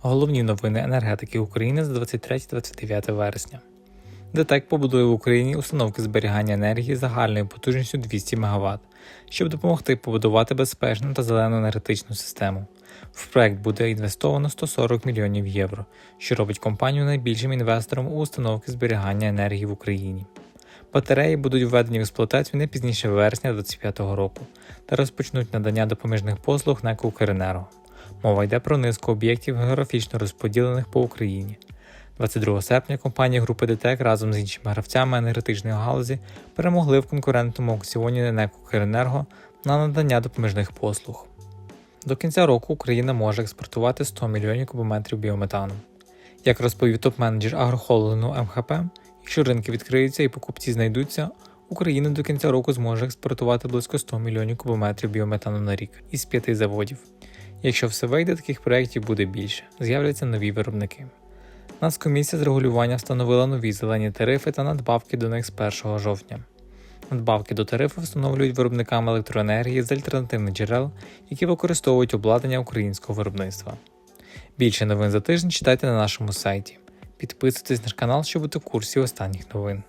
Головні новини енергетики України за 23-29 вересня. ДТЕК побудує в Україні установки зберігання енергії загальною потужністю 200 МВт, щоб допомогти побудувати безпечну та зелену енергетичну систему. В проект буде інвестовано 140 мільйонів євро, що робить компанію найбільшим інвестором у установки зберігання енергії в Україні. Батареї будуть введені в експлуатацію не пізніше вересня 2025 року та розпочнуть надання допоміжних послуг НЕК «Укренерго». Мова йде про низку об'єктів географічно розподілених по Україні. 22 серпня компанії групи ДТЕК разом з іншими гравцями енергетичної галузі перемогли в конкурентному аукціоні НЕК «Укренерго» на надання допоміжних послуг. До кінця року Україна може експортувати 100 мільйонів кубометрів біометану. Як розповів топ-менеджер агрохолдингу МХП, якщо ринки відкриються і покупці знайдуться, Україна до кінця року зможе експортувати близько 100 мільйонів кубометрів біометану на рік із п'яти заводів. Якщо все вийде, таких проєктів буде більше, з'являться нові виробники. Нацкомісія з регулювання встановила нові зелені тарифи та надбавки до них з 1 жовтня. Надбавки до тарифу встановлюють виробникам електроенергії з альтернативних джерел, які використовують обладнання українського виробництва. Більше новин за тиждень читайте на нашому сайті. Підписуйтесь на наш канал, щоб бути в курсі останніх новин.